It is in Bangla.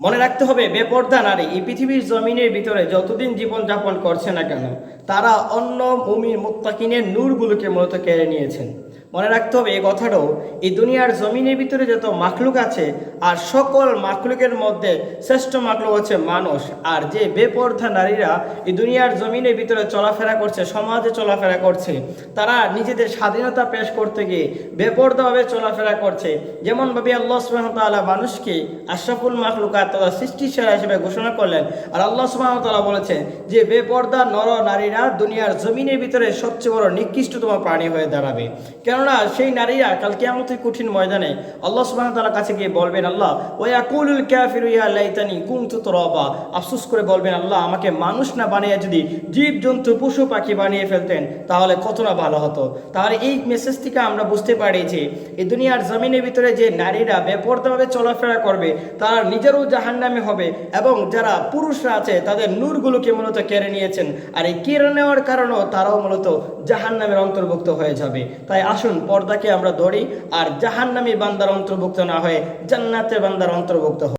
মনে রাখতে হবে, বেপর্দা নারী এই পৃথিবীর জমিনের ভিতরে যতদিন জীবন যাপন করছে না কেন, তারা অন্য মুমির মুত্তাকিনের নূরগুলোকে মূলত কেড়ে নিয়েছেন। মনে রাখতে হবে এই কথাটাও, এই দুনিয়ার জমিনের ভিতরে যত মাখলুক আছে, আর সকল মাখলুকের মধ্যে শ্রেষ্ঠ মাখলুক হচ্ছে মানুষ, আর যে বেপর্ধা নারীরা এই দুনিয়ার জমিনের ভিতরে চলাফেরা করছে, সমাজে চলাফেরা করছে, তারা নিজেদের স্বাধীনতা পেশ করতে গিয়ে বেপর্দাভাবে চলাফেরা করছে। যেমনভাবে আল্লাহ সুবাহতাল্লাহ মানুষকে আশরাফুল মাখলুকাত তথা সৃষ্টি সেরা হিসেবে ঘোষণা করলেন। আর আল্লাহ সুবাহতাল্লাহ বলেছেন যে, বেপর্দা নর নারীরা দুনিয়ার জমিনের ভিতরে সবচেয়ে বড় নিকৃষ্টতম প্রাণী হয়ে দাঁড়াবে। কেননা সেই নারীরা কাল কেয়ামতের কঠিন ময়দানে আল্লাহ সুবাহতাল্লাহ কাছে গিয়ে বলবেন, আল্লাহ ওই আকুলুল ক্যাফির ইয়া লাইতানি কুমতু তরবা। আফসোস করে বলবেন, আল্লাহ, আমাকে মানুষ না বানিয়ে যদি জীব জন্তু পশু পাখি বানিয়ে ফেলতেন, তাহলে কত না ভালো হতো? তাহলে এই মেসেজ থেকে আমরা বুঝতে পারি যে, এই দুনিয়ার জমিনের ভিতরে যে নারীরা বেপরদাভাবে চলাফেরা করবে, তারা নিজেরও জাহান্নামে হবে। এবং যারা পুরুষরা আছে, তাদের নূরগুলোকে মূলত কেড়ে নিয়েছেন? আর এই কেড়ে নেওয়ার কারণেও তারাও মূলত জাহান্নামের অন্তর্ভুক্ত হয়ে যাবে। তাই আসুন, পর্দাকে আমরা ধরি। আর জাহান্নামি বান্দার অন্তর্ভুক্ত না হয়ে জান্নাতের বান্দার অন্তর্ভুক্ত